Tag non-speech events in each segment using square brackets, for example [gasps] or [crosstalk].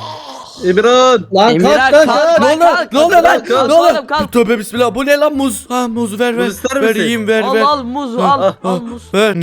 Oh. [gasps] [laughs] Emirhan. Lan Emirhan, kalk kalk kalk, kalk. kalk, Ne oluyor? kalk, Ne oluyor lan? kalk, Ne kalk, oluyor? kalk. Tövbe bismillah. Bu ne lan muz? Ha muz ver ver. Muz ister ver misin? yiyeyim ver Al ver. al muzu al al muz. Ver.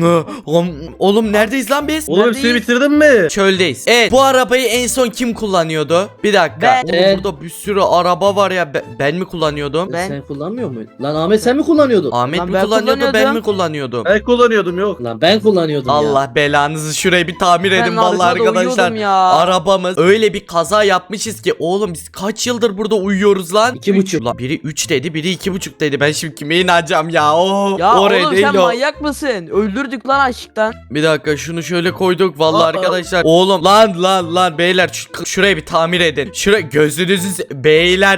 Oğlum, oğlum neredeyiz lan biz? Oğlum Neredeyiz? hepsini bitirdin mi? Çöldeyiz. Evet bu arabayı en son kim kullanıyordu? Bir dakika. Ben. Oğlum, Evet. burada bir sürü araba var ya. Be- Ben, mi kullanıyordum? Ben- Sen kullanmıyor muydun? Lan Ahmet sen mi kullanıyordun? Ahmet Lan mi ben kullanıyordu ben kullanıyordum. mi kullanıyordum? Ben kullanıyordum yok. Lan ben kullanıyordum ya. Allah belanızı şurayı bir tamir Ben edin vallahi arkada arkadaşlar. uyuyordum ya. Arabamız öyle bir kaza yapmışız ki oğlum biz kaç yıldır burada uyuyoruz lan? İki buçuk. Ulan biri 3 dedi biri iki buçuk dedi. Ben şimdi kime inanacağım ya? Oo, Ya oraya oğlum değil sen o. manyak mısın? Öldürdük lan açlıktan. Bir dakika şunu şöyle koyduk vallahi Aa. arkadaşlar. Oğlum lan lan lan beyler şu- şurayı bir tamir edin. Şuraya gözünüzü se- beyler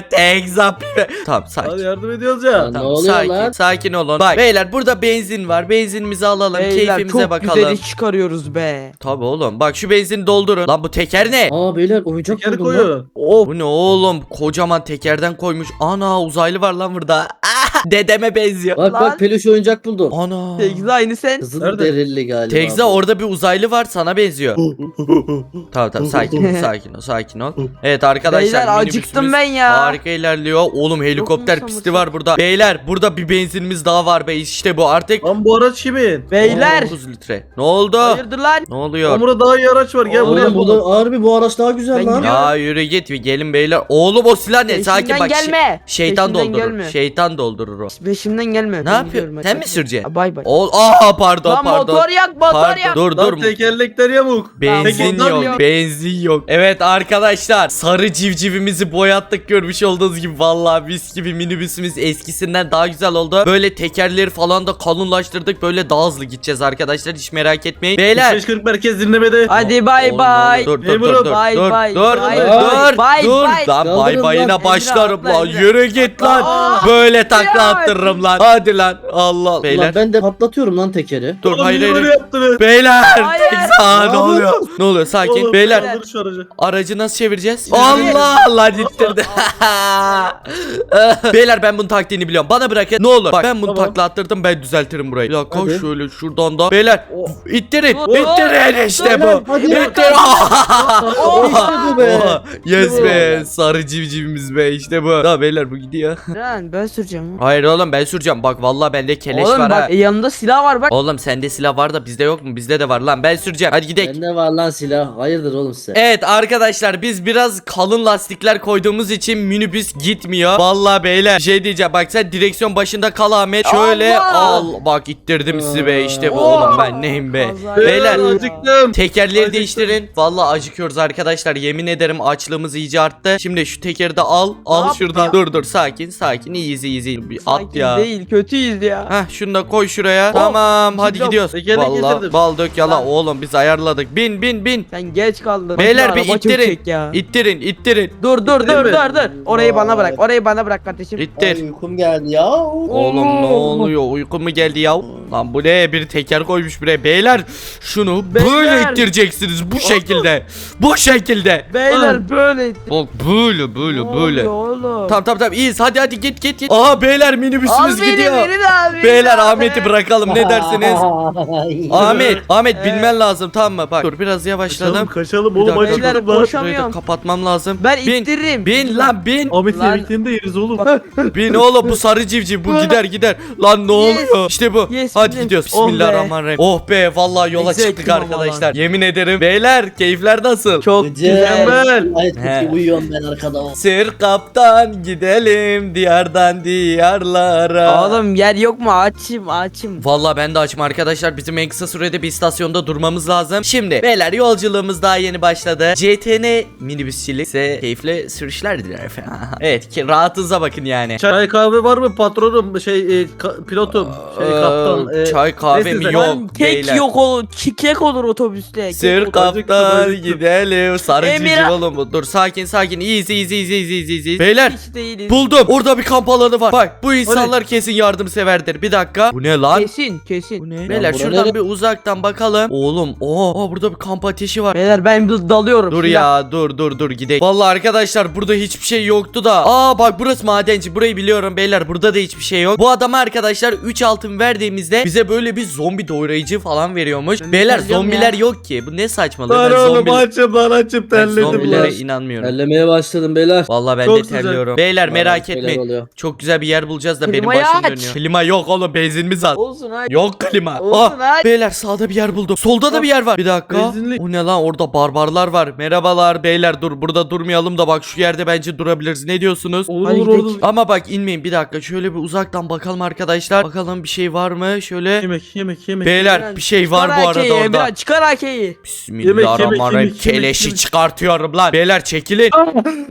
up. [laughs] Tamam sakin. Hadi yardım ediyoruz ya. Lan ne Tamam, oluyor sakin, lan? sakin olun. Bak beyler burada benzin var. Benzinimizi alalım. Beyler keyfimize çok bakalım. güzel iş çıkarıyoruz be. Tabii oğlum. Bak şu benzini doldurun. Lan bu teker ne? Aa beyler oyuncak Tekeri buldum koyun. Of. Bu ne oğlum? Kocaman tekerden koymuş. Ana uzaylı var lan burada. Ah, dedeme benziyor. Bak Lan. bak peluş oyuncak buldum. Ana. Tegza aynı sen. Kızıl Nerede? derili galiba. Tegza bu. orada bir uzaylı var sana benziyor. [laughs] tamam tamam sakin ol sakin ol sakin ol. Evet arkadaşlar Beyler acıktım ben ya. Harika ilerliyor. Oğlum helikopter pisti var burada. Beyler burada bir benzinimiz daha var be. İşte bu artık. Lan bu araç kimin? Beyler. 19 litre. Ne oldu? Hayırdır lan? Ne oluyor? Lan burada daha iyi araç var. Gel buraya Oğlum bu bulalım. da harbi bu araç daha güzel Ben lan. Ya yürü git bir gelin beyler. Oğlum o silah ne? Sakin Peşimden bak. şey- gelme. şeytan Peşimden doldurur. gelme. Şeytan doldurur o. Peşimden gelme. Ne gidiyorum, Sen mi süreceksin? Bay bay. Ol Aa pardon Lan pardon. motor yak motor Pardon yak. dur Lan dur. tekerlekler yamuk. Benzin yok, benzin yok. Evet arkadaşlar, sarı civcivimizi boyattık görmüş olduğunuz gibi. Vallahi mis gibi minibüsümüz eskisinden daha güzel oldu. Böyle tekerleri falan da kalınlaştırdık. Böyle daha hızlı gideceğiz arkadaşlar. Hiç merak etmeyin. Beyler. 540 merkez dinlemede. Hadi bay Oğlum, bay. Dur dur Memurum, dur dur. bay dur, bay, dur, bay dur, bay, dur. bay. Lan bay Kaldırın bayına lan, başlarım Emre, lan. atla, Yürü git lan. Aa, Böyle takla ya. attırırım lan. Hadi lan. Allah. Beyler. Lan ben de patlatıyorum lan tekeri. Dur Oğlum hayır niye hayır. yaptınız? Beyler. Hayır. Aa, ne Ne oluyor? Ne oluyor? Sakin. Oğlum, Beyler. kaldır şu aracı. Aracı nasıl çevireceğiz? Allah Allah ittirdi. [laughs] Beyler ben bunun taktiğini biliyorum. Bana bırakın. Ne olur. Bak ben bunu Tamam. takla attırdım ben düzeltirim burayı. Bir dakika Hadi. şöyle şuradan da. Beyler ittirin. Dur. İttirin işte Beyler, bu. hadi. İttir. [laughs] [laughs] İşte bu be. Oha, Yes be. Sarı civcivimiz be işte bu. Da beyler bu gidiyor. [laughs] Lan ben süreceğim. Hayır oğlum ben süreceğim. Bak vallahi bende keleş Oğlum var bak ha. e, yanında silah var bak. Oğlum sende silah var da bizde yok mu? Bizde de var lan. Ben süreceğim. Hadi gidelim. Bende var lan silah. Hayırdır oğlum size? Evet arkadaşlar biz biraz kalın lastikler koyduğumuz için minibüs gitmiyor. Vallahi beyler bir şey diyeceğim bak sen direksiyon başında kal Ahmet. Şöyle Allah! al bak ittirdim sizi be işte bu Oo! oğlum ben neyim be. Kaza Beyler ya. acıktım. tekerleri Acıktım. değiştirin. Vallahi acıkıyoruz arkadaşlar yemin ederim açlığımız iyice arttı. Şimdi şu tekeri de al al yaptın? şuradan. Dur dur sakin sakin easy easy bir at Sakin ya. değil kötüyüz ya. Heh şunu da koy şuraya. Tamam hadi gidiyoruz. Tekerlek Vallahi getirdim. bal dök yala Lan. oğlum biz ayarladık. Bin bin bin. Sen geç kaldın. Beyler bir Araba çok ittirin. çek ya. İttirin ittirin. Dur dur İttirin dur mi? dur dur. Orayı bana bırak. Orayı bana bırak kardeşim. İttir. Ay, uykum geldi ya. Oğlum ne oluyor? Uykum mu geldi ya? Lan bu ne? Bir teker koymuş buraya. Beyler şunu böyle Beyler. ittireceksiniz bu şekilde. Bu şekilde. Beyler böyle ittir. Bak böyle böyle Ne böyle. oluyor oğlum? Tamam tamam tamam iyiyiz. Hadi hadi git git git. Aha beyler minibüsümüz Al beni, gidiyor. beni de al, beni Beyler de al Ahmet'i bırakalım ne [laughs] dersiniz? [laughs] Ahmet, Ahmet Evet. bilmen lazım tamam mı? Bak dur biraz Kaçalım yavaşladım. kaçalım Bir oğlum dakika. acıktım Beyler, lan. boş- Şurayı da Koşamıyorum. kapatmam lazım. Ben bin, ittiririm. bin lan bin. Ahmet'in Lan. de yeriz oğlum. [laughs] Bin oğlum bu sarı civciv bu gider gider. Lan ne Yes. oluyor? İşte bu. Yes, Hadi bizim. gidiyoruz. Oh be. Bismillahirrahmanirrahim. Oh be vallahi yola Güzel çıktık ettim arkadaşlar. Yemin ederim. Beyler keyifler nasıl? Çok Güzel. Mükemmel. Ay çok He. uyuyorum ben arkada. Sır kaptan gidelim diyardan diyarlara. Oğlum yer yok mu? Açım açım. Vallahi ben de açım arkadaşlar. Bizim en kısa sürede bir istasyonda durmamız lazım. Şimdi beyler yolculuğumuz daha yeni başladı. CTN minibüsçilik size keyifli sürüşler diler efendim. [laughs] evet ki rahatınıza bakın yani. Çay kahve var mı patronum şey e, ka- pilotum şey Ee, kaptan. e, çay kahve mi yok kek beyler. yok olur. ki- Kek olur otobüste. Kek Sır olur. kaptan gidelim. Sarı Emir- civciv oğlum bu. Dur sakin sakin. Easy easy easy easy easy. easy. Beyler Hiç değiliz. buldum. Orada bir kamp alanı var. Bak bu insanlar kesin yardımseverdir. Bir dakika. Bu ne lan? Kesin kesin. Bu ne? Lan Beyler bura şuradan nere? bir uzaktan bakalım. Oğlum o aa, burada bir kamp ateşi var. Beyler ben bir dalıyorum. Dur ya dur dur dur gidelim. Vallahi arkadaşlar burada hiçbir şey yoktu da. Aa bak burası madenci. Burayı biliyorum beyler. Burada da hiçbir şey yok. Bu adama arkadaşlar 3 altın verdiğimizde bize böyle bir zombi doğrayıcı falan veriyormuş. Ben beyler zombiler ya. yok ki. Bu ne saçmalık. Lan Ben oğlum zombi- açım lan açım Ben terledim zombilere Beyler. inanmıyorum. Ellemeye başladım beyler. Vallahi ben Çok de güzel. terliyorum. Beyler merak Vallahi etmeyin. şeyler oluyor. Çok güzel bir yer bulacağız da benim Klimayı başım aç. dönüyor. Klima yok oğlum benzinimiz az. Olsun hadi. Yok klima. Olsun, Ah, hadi. beyler sağda bir yer buldum. Solda da bir yer var. Bir dakika. Benzinlik. O ne lan orada barbarlar var. Merhabalar beyler dur burada durmayalım da bak şu yerde bence durabiliriz. Ne diyorsunuz? Olur Hadi olur gidelim. olur. Ama bak inmeyin bir dakika şöyle bir uzaktan bakalım arkadaşlar. Bakalım bir şey var mı? Şöyle. Yemek yemek yemek. Beyler bir şey var bu arada orada. Emirhan çıkar AK'yi. Bismillahirrahmanirrahim. yemek, yemek, Keleşi yemek. çıkartıyorum lan. Beyler çekilin.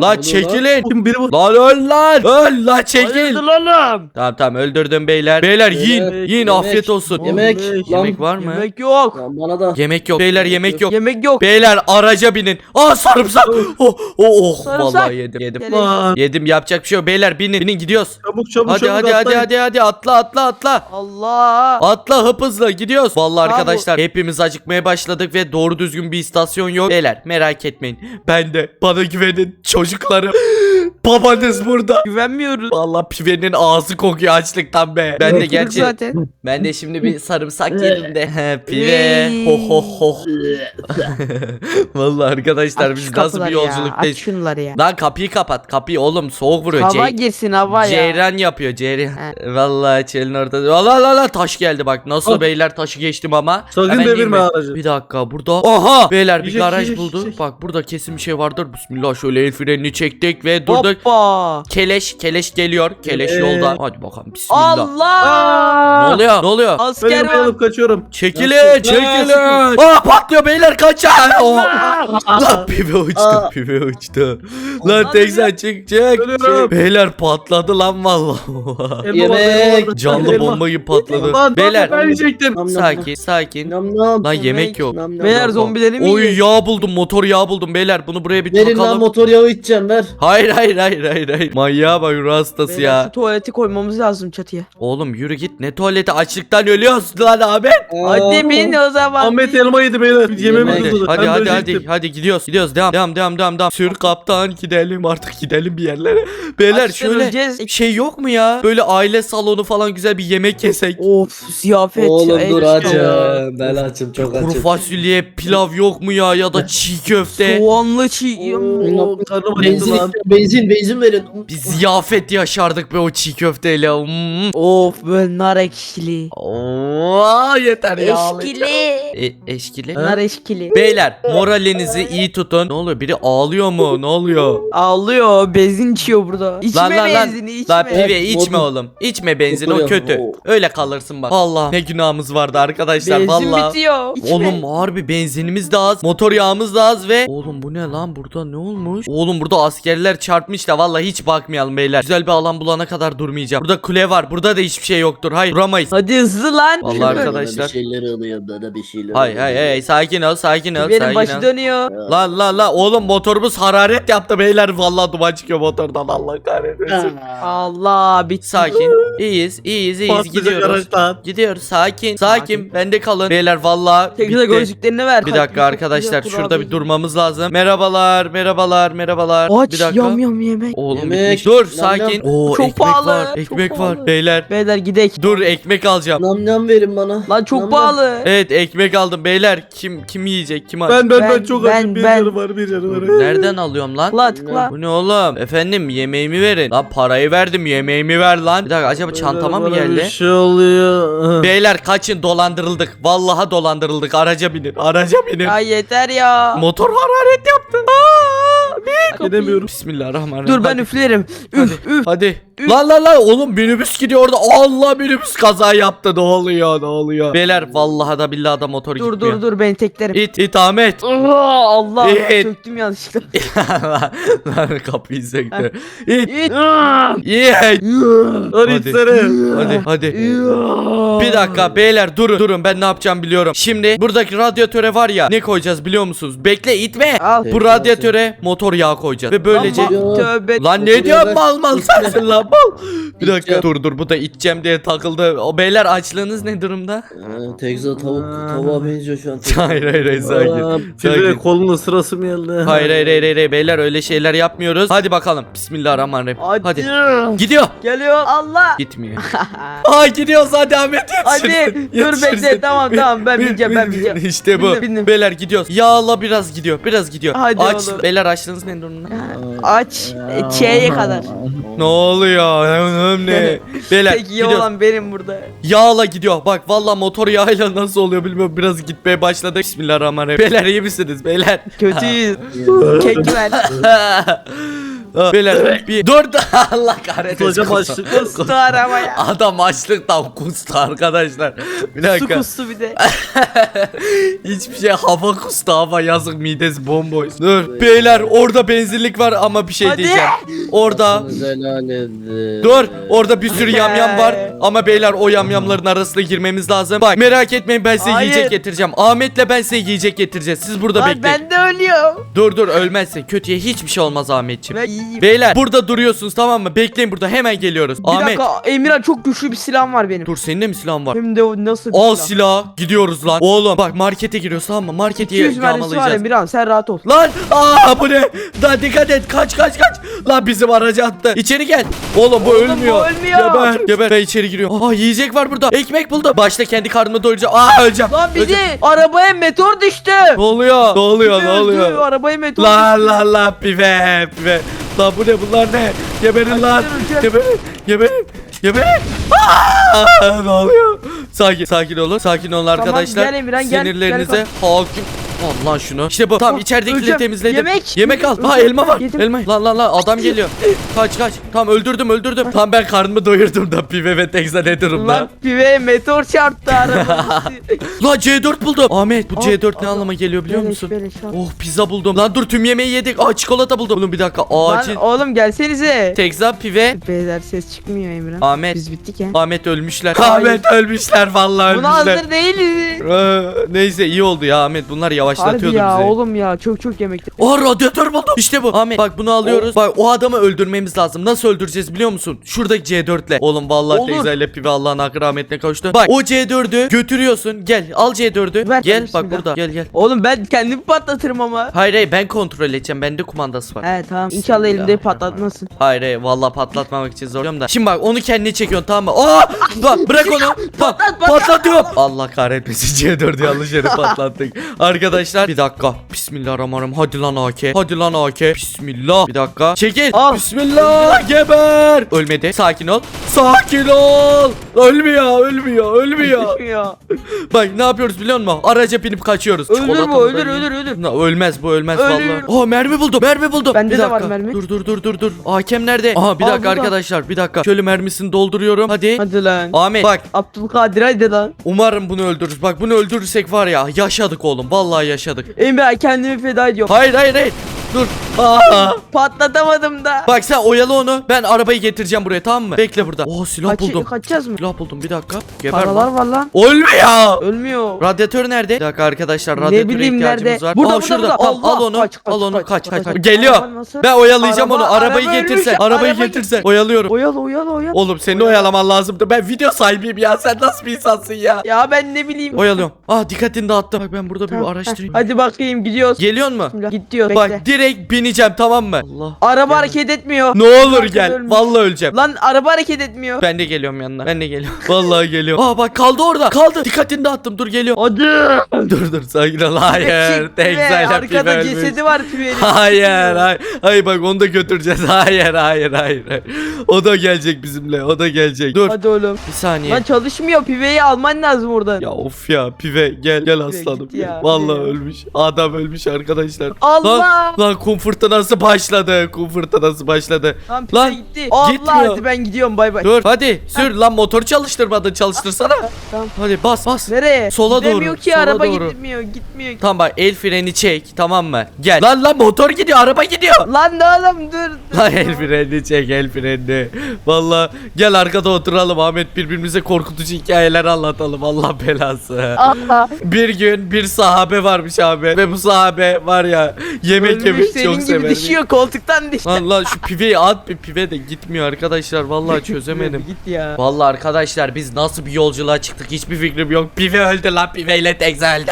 Lan çekilin. Kim biri bu? Lan öl lan. Öl lan çekil. Hayırdır oğlum? Tamam tamam öldürdüm beyler. Beyler yiyin. Yemek, Yiyin yemek. afiyet olsun. Yemek. Yemek. Lan, Yemek var mı? Yemek yok. Lan bana da. Yemek yok. Beyler yemek yok. Yemek yok. Beyler araca binin. Aa sarımsak. Oh oh oh. Sarımsak. Vallahi yedim. Yedim. Lan. Yedim yapacak bir şey yok. Beyler binin. Binin gidiyoruz. Çabuk çabuk Hadi çabuk hadi hadi atlayın. hadi hadi atla atla atla. Allah. Atla hıp hızlı gidiyoruz. Vallahi arkadaşlar hepimiz acıkmaya başladık ve doğru düzgün bir istasyon yok. Beyler merak etmeyin. Ben de bana güvenin çocuklarım. Babanız burada. Güvenmiyoruz. Vallahi pivenin ağzı kokuyor açlıktan be. Ben de gerçi zaten. ben de şimdi bir sarımsak [laughs] yedim de. He, Pive. Ho ho ho. [laughs] Vallahi arkadaşlar Aç biz şu nasıl kapıları bir ya, yolculuktayız. Aç şunları ya. Lan kapıyı kapat. Kapıyı oğlum soğuk vuruyor. Hava Cey- girsin hava ya. Ceyran yapıyor Ceyran. He. Vallahi çelin ortada. Allah Allah Allah taş geldi bak. Nasıl Ah. beyler taşı geçtim ama. Sakın Hemen devirme aracı. Bir dakika burada. Aha beyler bir Yiyecek, garaj yiyecek, yiyecek. Bak burada kesin bir şey vardır. Bismillah şöyle el frenini çektik ve durduk. Hoppa. Keleş keleş geliyor. Keleş Evet. yolda. Hadi bakalım bismillah. Ne Allah. oluyor? Ne oluyor? Asker Ben var. alıp kaçıyorum. Çekilin, çekilin. Aa patlıyor beyler kaçın. Oh. Lan pive uçtu, Aa. pive uçtu. Lan Hadi tek sen çık, çık, Ölüyorum. Beyler patladı lan vallahi. Elma var, Yemek. elma var. Canlı Elma. bomba gibi patladı. Lan Beyler ben yiyecektim. Nam nam sakin, sakin. nam. Lan yemek yok. Nam nam. Beyler zombileri mi Oy yağ buldum, motor yağı buldum beyler. Bunu buraya bir Verin lan takalım. motor yağı içeceğim ver. Hayır hayır hayır hayır hayır. Manyağa bak ruh hastası Beyler ya. şu tuvaleti koymamız lazım çatıya. Oğlum yürü git ne tuvaleti açlıktan ölüyoruz lan abi. Hadi bin o zaman. Ahmet elma yedi beyler. Hazır. Hadi Ben hadi hadi ölecektim. hadi gidiyoruz gidiyoruz devam devam devam devam devam. Sür kaptan gidelim artık gidelim bir yerlere. Beyler Açlıktan şöyle öleceğiz. şey yok mu ya? Böyle aile salonu falan güzel bir yemek yesek. Of ziyafet. Oğlum dur işte. açım. Ben açım çok Kuru açım. fasulye pilav yok mu ya ya da çiğ köfte. Soğanlı çiğ. Oo, karnım acıktı Benzin, lan. benzin, benzin verin. Bir ziyafet yaşardık be o çiğ köfteyle. Mm. Of böyle nar ekşili. Oo, yeter ya. Eşkili. E, eşkili. Nar eşkili. Beyler moralinizi iyi tutun. Ne oluyor? Biri ağlıyor mu? Ne oluyor? Ağlıyor benzin içiyor burada. İçme Lan, lan, lan. benzini içme. La pive Evet, içme oğlum. İçme benzin o kötü. Öyle kalırsın bak. Allah ne günahımız vardı arkadaşlar Benzin vallahi. bitiyor. İçme. Oğlum harbi benzinimiz de az, motor yağımız da az ve Oğlum bu ne lan burada ne olmuş? Oğlum burada askerler çarpmış da vallahi hiç bakmayalım beyler. Güzel bir alan bulana kadar durmayacağım. Burada kule var. Burada da hiçbir şey yoktur. Hayır duramayız. Hadi hızlı lan. Vallahi Arkadaşlar. Bir şeyler oluyor bana bir şeyler Hay hay hay sakin ol sakin ol Benim sakin başı ol. dönüyor. Lan lan lan oğlum motorumuz hararet yaptı beyler. Vallahi duman çıkıyor motordan Allah kahretsin. Allah bitti. Sakin. İyiyiz iyiyiz iyiyiz Patlayacak gidiyoruz. araçtan. Gidiyoruz sakin sakin. Sakin. Bende kalın. Beyler vallahi Tekrar bitti. gözlüklerini ver. Bir dakika arkadaşlar şurada bir durmamız lazım. Merhabalar merhabalar merhabalar. Aç bir dakika. yam yam yemek. Oğlum Yemek. bitmiş. Dur Yam yam. sakin. Oo Çok ekmek pahalı, var. çok Ekmek var pahalı. beyler. Beyler gidek. Dur ekmek alacağım. Nam nam verin bana. Lan çok Nam nam. pahalı. Evet ekmek aldım beyler. Kim kim yiyecek? Kim aç? Ben ben ben Ben- çok ben- acım. Bir ben- canı var bir canı var. Nereden alıyorum lan? Tıkla tıkla. Bu ne oğlum? Efendim yemeğimi verin. Lan parayı verdim yemeğimi ver lan. Bir dakika acaba çantama mı Bana Bir geldi? şey oluyor. Beyler kaçın dolandırıldık. Vallahi dolandırıldık. Araca binin. Araca binin. Ya yeter ya. Motor hararet yaptı. Aa, bin. Gidemiyorum. Bismillahirrahmanirrahim. Dur ben Hadi. üflerim. Üf üf. Hadi. Lan lan lan oğlum minibüs gidiyor orada. Allah minibüs kaza yaptı. Ne oluyor ne oluyor? Beyler vallahi da billahi da motor Dur gitmiyor. dur dur ben teklerim. İt it Ahmet. Aa, Allah Evet. söktüm yanlışlıkla. [laughs] lan kapıyı söktü. İt. İt. İt. Hadi Hadi. Hadi hadi. Bir dakika beyler durun durun ben ne yapacağım biliyorum. Şimdi buradaki radyatöre var ya ne koyacağız biliyor musunuz? Bekle itme. Al. Bu radyatöre motor yağı koyacağız. koyacağız. Ve böylece... Lan tövbe. Lan ne diyorsun mal mal sensin lan mal. Bir dakika İçeceğim. dur dur bu da içeceğim diye takıldı. O beyler açlığınız ne durumda? Ha, Tekza tavuk tavuğa benziyor şu an. [laughs] hayır hayır hayır sakin. Sakin. kolunun sırası mı geldi? Hayır hayır hayır hayır beyler öyle şeyler yapmıyoruz. Hadi bakalım. Bismillahirrahmanirrahim. Hadi. Hadi. Gidiyor. Geliyor. Allah. Gitmiyor. [laughs] Aa gidiyoruz hadi Ahmet Hadi dur Yetişirsin. bekle [laughs] tamam tamam ben Bin, bineceğim ben bin, bineceğim. bin. İşte bu. Bindim, bindim. Beyler gidiyoruz. Yağla biraz gidiyor. Biraz gidiyor. Hadi Aç. oğlum. Beyler açtığınız durumda? Aç e, Ç'ye kadar. Ne oluyor? Hem ne? Beyler Tek iyi gidiyoruz. olan benim burada. Yağla gidiyor. Bak valla motor yağıyla nasıl oluyor bilmiyorum. Biraz gitmeye başladık. Bismillahirrahmanirrahim. Beyler iyi misiniz beyler? Kötüyüz. [laughs] Kek ver. [laughs] Beyler bir da [laughs] Allah kahretsin. Hocam Kustu. açlık Kustu arabaya. Adam açlıktan kustu arkadaşlar. Bir Su dakika. kustu bir de. [laughs] Hiçbir şey hava kustu hava yazık midesi bomboş. Dur beyler orada benzinlik var ama bir şey Hadi. diyeceğim. Orada. Dur orada bir sürü yamyam var ama beyler o yamyamların arasına girmemiz lazım. Bak merak etmeyin ben size Hayır. yiyecek getireceğim. Ahmet'le ben size yiyecek getireceğiz. Siz burada Lan bekleyin. ben de ölüyorum. Dur dur ölmezsin. Kötüye hiçbir şey olmaz Ahmetciğim. Ben iyiyim. Beyler burada duruyorsunuz tamam mı? Bekleyin burada hemen geliyoruz. Bir Ahmet dakika Emirhan çok güçlü bir silahım var benim. dur senin de mi silahın var? Hem de o nasıl bir Al silah? silah gidiyoruz lan. Oğlum bak markete giriyoruz tamam mı? Marketi 200 mermisi var yağmalayacağız. Emirhan sen rahat ol. Lan aa bu ne? Lan dikkat et kaç kaç kaç. [laughs] Lan bizim aracı attı. İçeri gel. Oğlum bu Oğlum, bu ölmüyor. ölmüyor. Geber geber. Ben içeri giriyorum. Aa yiyecek var burada. Ekmek buldum. Başta kendi karnımı doyuracağım. Aa öleceğim. Lan bizi Öleceğim. arabaya meteor düştü. Ne oluyor? Ne oluyor? Ne Öldü, oluyor? Arabaya meteor La düştü. la la pive pive. Lan bu ne bunlar ne? Geberin lan. öleceğim. Geberin. Geberin. Geberin. Aa, ne oluyor? Sakin sakin olun. Sakin olun arkadaşlar. gel Emirhan, gel, Sinirlerinize gel, hakim. Al lan şunu. İşte bu. Tamam içeridekileri temizledim. Yemek. Yemek al. Ha elma var. Yedim. Elma. Lan lan lan adam geliyor. [laughs] kaç kaç. Tamam öldürdüm öldürdüm. Tamam ben karnımı doyurdum da pive ve tekza ne durumda? Lan piveye meteor çarptı arabamızı. [laughs] Lan C4 buldum. Ahmet bu Aa, C4 ne anlama geliyor biliyor musun? Oh pizza buldum. Lan dur tüm yemeği yedik. Aa çikolata buldum. Oğlum bir dakika acil. Lan oğlum gelsenize. Tekza pive. Beyler ses çıkmıyor Emirhan. Ahmet. Biz bittik ya. Ahmet ölmüşler. Ahmet ölmüşler vallahi Buna ölmüşler. hazır değiliz. Ee, neyse iyi oldu ya Ahmet. Bunlar Harbi yavaşlatıyordu ya bizi. oğlum ya çok çok yemekte. Aa radyatör buldum. İşte bu. Ahmet bak bunu alıyoruz. Bak o adamı öldürmemiz lazım. Nasıl öldüreceğiz biliyor musun? Şuradaki C4'le. Oğlum vallahi Olur. Tekza ile pive Allah'ın hakkı rahmetine kavuştu. Bak o C4'ü götürüyorsun. Gel al C4'ü. Ver Gel bismillah. bak burada. Gel gel. Oğlum ben kendimi patlatırım ama. Hayır hayır ben kontrol edeceğim. Bende kumandası var. He tamam. İnşallah elimde patlatmasın. Hayır hayır vallahi patlatmamak için zorluyorum da. Şimdi bak onu kendine çekiyorsun tamam mı? Aa! Bak bırak onu. [laughs] Bak Patlat, patlat. patlatıyorum. Allah kahretmesin C4 yanlış yere patlattık. [laughs] Arkadaşlar bir dakika. Bismillahirrahmanirrahim. Hadi lan AK. Hadi lan AK. Bismillah. Bir dakika. Çekil. Al. Bismillah. Geber. Ölmedi. Sakin ol. Sakin ol. Ölmüyor, ölmüyor, ölmüyor. ya. Bak ne yapıyoruz biliyor musun? Araca binip kaçıyoruz. Ölür bu mı ölür ölür ölür. Na, ölmez bu ölmez Ölür. vallahi. Aa mermi buldum. Mermi buldum. Bende Bir de var mermi. Dur dur dur dur dur. Hakem nerede? Aha bir Aa, dakika burada. arkadaşlar. Bir dakika. Şöyle mermisini dolduruyorum. Hadi. Hadi lan. Ahmet bak Abdülkadir hadi lan. umarım bunu öldürürüz. Bak bunu öldürürsek var ya yaşadık oğlum. Vallahi yaşadık. Emre kendimi feda ediyorum. Hayır hayır hayır. Dur. Aa. Patlatamadım da. Bak sen oyalı onu. Ben arabayı getireceğim buraya tamam mı? Bekle burada. Oo silah Kaç- buldum. kaçacağız mı? Silah buldum bir dakika. Geber Paralar lan. var lan. Ölmüyor. Ölmüyor. Radyatör nerede? Bir dakika arkadaşlar Ne radyatöre bileyim ihtiyacımız nerede? var. Burada, Aa, burada, şurada. burada. Al Allah. onu. Kaç, kaç, al onu. kaç, Kaç kaç kaç, kaç. Geliyor. Araba nasıl? Ben oyalayacağım Araba- onu. Arabayı araba getirsen. ölmüş. Arabayı Araba getirsen. Oyalıyorum. Oyalı oyalı oyalı. Oğlum seni oyalaman lazımdı. Ben video sahibiyim ya. Sen nasıl bir insansın ya? Ya ben ne bileyim. Oyalıyorum. Ah dikkatini dağıttım. Bak ben burada bir Tamam, araştırayım. Hadi bakayım gidiyoruz. Geliyor mu? Bismillah. Git diyor. Bekle. Bak direkt bineceğim tamam mı? Allah. Araba Gel. hareket etmiyor. Ne olur Arkada gel. ölmüş. Vallahi öleceğim. Lan araba hareket etmiyor. Ben de geliyorum yanına. Ben de geliyorum. [laughs] Vallahi geliyorum. Aa bak kaldı orada. Kaldı. Dikkatini dağıttım. Dur geliyor. Hadi. [laughs] Dur dur sakin ol. Hayır. Çıktı Tek be, Arkada cesedi var pivenin. [laughs] Hayır, hayır, hayır bak onu da götüreceğiz. Hayır, hayır, hayır. hayır. O da gelecek bizimle. O da gelecek. Dur. Hadi oğlum. Bir saniye. Lan çalışmıyor piveyi alman lazım oradan. Ya of ya pive gel gel aslanım. git ya, Vallahi pive. ölmüş. Adam ölmüş arkadaşlar. Allah. Lan, lan kum fırtınası başladı. Kum fırtınası başladı. Lan pive Lan, gitti. Allah gitmiyor. hadi ben gidiyorum bay bay. Dur hadi sür lan motor çalıştırmadın çalıştırsana. Tamam. Hadi bas bas. Nereye? Sola doğru, Gidemiyor ki sola araba doğru. gitmiyor gitmiyor. Tamam bak el freni çek tamam mı? Gel. Lan lan motor gidiyor araba gidiyor. Lan ne oğlum dur. Lan el freni çek el freni. Valla gel arkada oturalım Ahmet birbirimize korkutucu hikayeler anlatalım Allah belası. Allah. Bir gün bir sahabe varmış abi ve bu sahabe var ya yemek Ölmüş. düşüyormuş. çok Senin gibi düşüyor koltuktan düştü. Lan lan şu piveyi at bir pive de gitmiyor arkadaşlar vallahi [laughs] çözemedim. Git ya. Vallahi arkadaşlar biz nasıl bir yolculuğa çıktık hiçbir fikrim yok. Pive öldü lan piveyle Tekza öldü.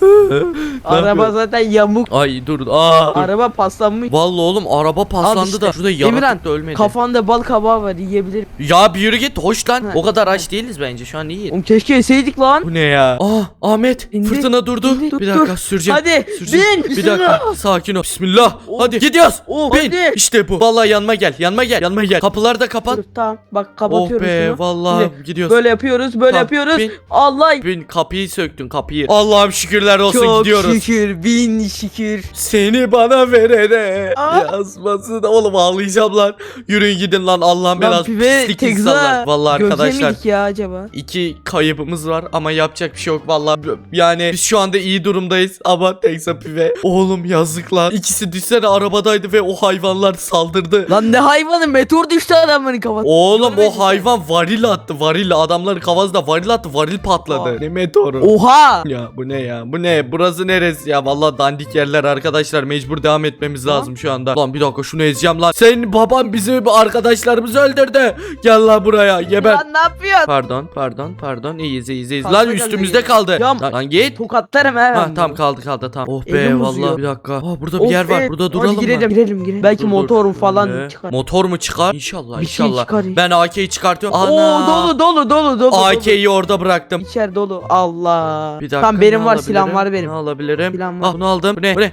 [laughs] Araba zaten yamuk. Ay dur aa. dur. Araba paslanmış. Vallahi oğlum araba paslandı işte. da şurada Emirhan, yaratık da ölmedi. Kafanda bal kabağı var yiyebilirim. ya bir yürü git hoş lan. Ha. O kadar aç değiliz bence şu an iyi. Oğlum keşke yeseydik lan. Bu ne ya? Aa Ahmet İndi, fırtına durdu. indi. Dur, bir dakika dur. süreceğim. Hadi Süreceğim. bin. Bir dakika sakin ol. Bismillah. Oh. Hadi gidiyoruz. Oh, bin. hadi. İşte bu. Vallahi yanıma gel. Yanıma gel. Yanıma gel. Kapıları da kapat. Dur, tamam bak Oh kapatıyorum be şunu. vallahi Şimdi gidiyoruz. Böyle yapıyoruz böyle Tamam, yapıyoruz. bin. Allah. Bin kapıyı söktün kapıyı. Allah'ım şükürler olsun Çok gidiyoruz. şükür bin şükür. Seni bana verene Aa. yazmasın. Oğlum ağlayacağım lan. Yürüyün gidin lan Allah'ın Lan belası pislik tekza. insanlar. Vallahi arkadaşlar. ya acaba? İki kaybımız var ama yapacak bir şey yok vallahi yani biz şu anda iyi durumdayız ama Tekza pive oğlum yazıklar ikisi düşsene arabadaydı ve o hayvanlar saldırdı Lan ne hayvanı meteor düştü adamların kafasına. Oğlum Görmedin o hayvan varil attı varil adamların kafasında varil attı varil patladı Aa. ne meteoru Oha. ya bu ne ya bu ne burası neresi ya vallahi dandik yerler arkadaşlar mecbur devam etmemiz lazım şu anda Lan bir dakika şunu ezeceğim lan senin baban bizim arkadaşlarımızı öldürdü gel lan buraya geber Lan ne yapıyorsun? Pardon, pardon, pardon. İyiyiz, iyiyiz, iyiyiz. Lan üstümüzde geldi. kaldı. Ya- Lan, lan git. Tokatlarım he. Ha ben tamam bunu. kaldı kaldı tamam. Oh be Elim vallahi bir dakika. Aa burada bir Of yer var. be. Burada duralım Hadi girelim mı? girelim girelim. Belki Dur, dur. motorum falan Şöyle. çıkar. Motor mu çıkar? İnşallah, Bir şey inşallah. çıkar ya. Ben AK'yi çıkartıyorum. Oo Ana. dolu dolu dolu dolu. dolu. AK'yi orada bıraktım. İçer dolu. Allah. Bir dakika. Tamam benim ne var alabilirim? silahım var benim. Ne alabilirim? Silahım var. Ah bunu aldım. Bu ne? Bu ne?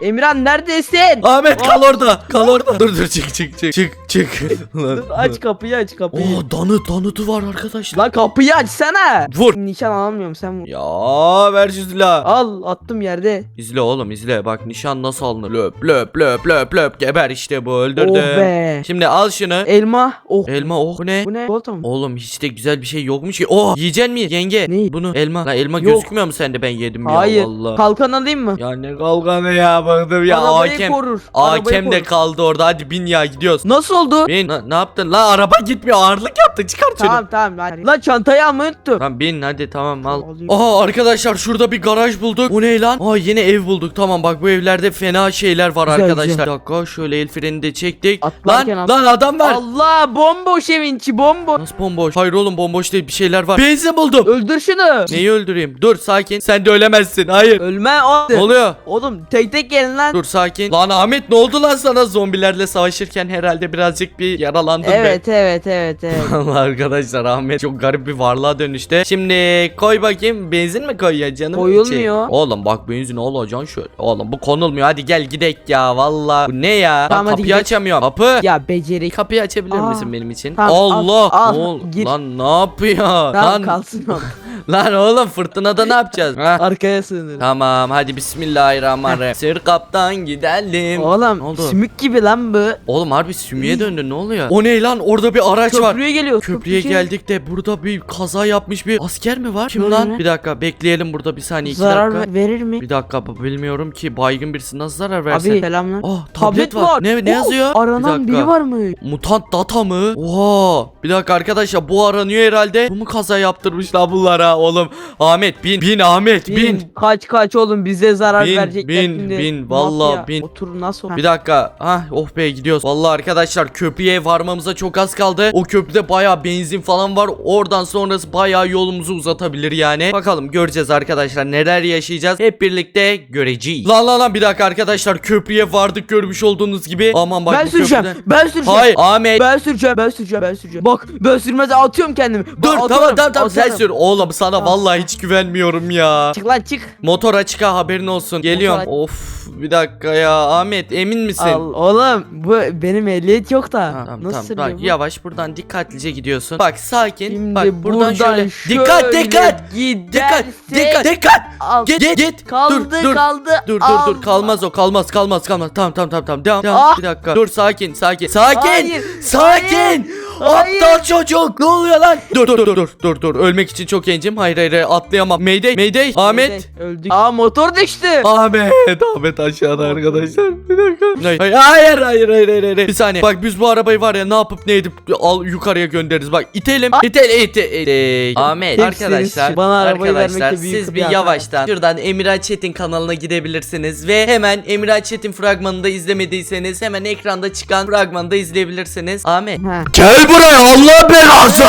Emirhan neredesin? Ahmet kal orada. Kal orada. Dur dur çık çık çık. Çık çık. Lan, Dur, aç kapıyı aç kapıyı. Oo danıt danıtı var arkadaşlar. Lan kapıyı açsana. Vur. Nişan alamıyorum sen vur. Ya ver silahı. Al attım yerde. İzle oğlum izle bak nişan nasıl alınır löp löp löp löp löp geber işte bu öldürdü. Oh be. Şimdi al şunu. Elma. Oh. Elma oh bu ne? Bu ne? Çikolata mı? Oğlum hiç de güzel bir şey yokmuş ki. Oh yiyecek mi yenge? Ne? Bunu elma. Lan elma Yok. gözükmüyor mu sende ben yedim Hayır. ya valla. Kalkan alayım mı? Ya ne kalkanı ya baktım ya Arabayı hakem. korur. arabayı Hakem de korur. kaldı orada hadi bin ya gidiyoruz. Nasıl oldu? Bin Na- ne yaptın lan araba gitmiyor ağırlık yaptı çıkar şunu. Tamam tamam. hadi. Lan çantayı almayı unuttum. Tamam bin hadi tamam al. Alayım. Aha arkadaşlar şurada bir garaj bulduk. Bu ne lan? Aa yeni ev bulduk. Tamam bak bu evlerde fena şeyler var Güzel, arkadaşlar. güzel. Bir dakika şöyle el freni de çektik. Atlarken lan at- lan adam var. Allah bomboş evin içi bomboş. Nasıl bomboş? Hayır oğlum bomboş değil bir şeyler var. Benzin buldum. Öldür şunu. Neyi öldüreyim? Dur sakin. Sen de ölemezsin. Hayır. Ölme o. Ne oluyor? Oğlum tek tek gelin lan. Dur sakin. Lan Ahmet ne oldu lan sana zombilerle savaşırken herhalde birazcık bir yaralandın be. Evet evet evet evet. [laughs] Allah arkadaşlar Ahmet çok garip bir varlığa dönüştü. Şimdi koy bakayım benzin mi koyuyor canım? Koyulmuyor. Şey, oğlum bak benzin alacaksın şöyle. Oğlum bu konulmuyor hadi gel gidek ya valla. Bu ne ya? Tamam, Lan hadi kapıyı gidelim. açamıyorum. Kapı. ya beceri. Kapıyı açabilir Aa. misin benim için? Tamam, Allah. al, ol- gir. Lan ne yapıyor? Tamam lan, kalsın o. [laughs] lan oğlum fırtınada ne yapacağız? [laughs] Ha? Arkaya sığınır. Tamam hadi bismillahirrahmanirrahim. Sır kaptan gidelim. Oğlum Ne oldu? sümük gibi lan bu. Oğlum harbi sümüğe döndü ne oluyor? O ne lan orada bir araç var. Köprüye geliyor. Köprüye geldik de burada bir kaza yapmış bir asker mi var? Kim Öyle lan? mi? Bir dakika bekleyelim burada bir saniye iki Zarar dakika. ver- verir mi? Bir dakika bu- bilmiyorum ki baygın birisi nasıl zarar verse. Abi selamlar. Oh tablet, var. Ne ne Oh, yazıyor? Bir Aranan dakika. biri var mı? Mutant data mı? Oha. Bir dakika arkadaşlar bu aranıyor herhalde. Bu mu kaza yaptırmışlar bunlara oğlum? Ahmet bin bin Ahmet bin. Bin. Kaç kaç oğlum bize zarar Bin, verecekler bin, şimdi. bin, vallahi Mafya. bin. Otur nasıl? Bir dakika. Ha oh be gidiyoruz. Vallahi arkadaşlar köprüye varmamıza çok az kaldı. O köprüde baya benzin falan var. Oradan sonrası baya yolumuzu uzatabilir yani. Bakalım göreceğiz arkadaşlar neler yaşayacağız. Hep birlikte göreceğiz. Lan lan lan bir dakika arkadaşlar köprüye vardık görmüş olduğunuz gibi. Aman bak ben süreceğim. köprüden- Ben süreceğim. Hayır Ahmet. Ben süreceğim. Ben süreceğim. Ben süreceğim. Bak ben sürmez atıyorum kendimi. Dur tamam atıyorum, tamam tamam sen sür. Oğlum sana Tamam. vallahi hiç güvenmiyorum ya. Çık lan çık. Motor açık ha haberin olsun. Geliyorum. Motor Of bir dakika ya Ahmet emin misin? Al oğlum bu benim ehliyet yok da. Ha, tamam Nasıl tamam bak bu? yavaş buradan dikkatlice gidiyorsun. Bak sakin. Şimdi bak buradan, buradan şöyle. şöyle Dikkat dikkat. Dikkat dikkat dikkat. Al. Git git git. Kaldı dur dur. kaldı. Dur dur dur kalmaz o kalmaz kalmaz kalmaz tamam tamam tamam tamam devam, devam. Ah. bir dakika dur sakin sakin sakin Hayır, sakin Hayır. Aptal çocuk. Ne oluyor lan? Dur dur dur dur dur dur. Ölmek için çok gencim. Hayır hayır hayır atlayamam. Mayday Mayday. Ahmet. Öldük. Aa motor düştü. Ahmet, Ahmet aşağıda arkadaşlar. Bir dakika. Hayır, hayır, hayır, hayır, hayır, hayır, hayır. Bir saniye. Bak biz bu arabayı var ya ne yapıp ne edip al yukarıya göndeririz. Bak itelim. İtelim, ite, ite. Ahmet Hepsiniz arkadaşlar. bana arabayı arkadaşlar vermekte büyük siz bir bir yavaştan şuradan Emirhan Çetin kanalına gidebilirsiniz ve hemen Emirhan Çetin fragmanını da izlemediyseniz hemen ekranda çıkan fragmanı da izleyebilirsiniz. Ahmet. Gel buraya Allah belası.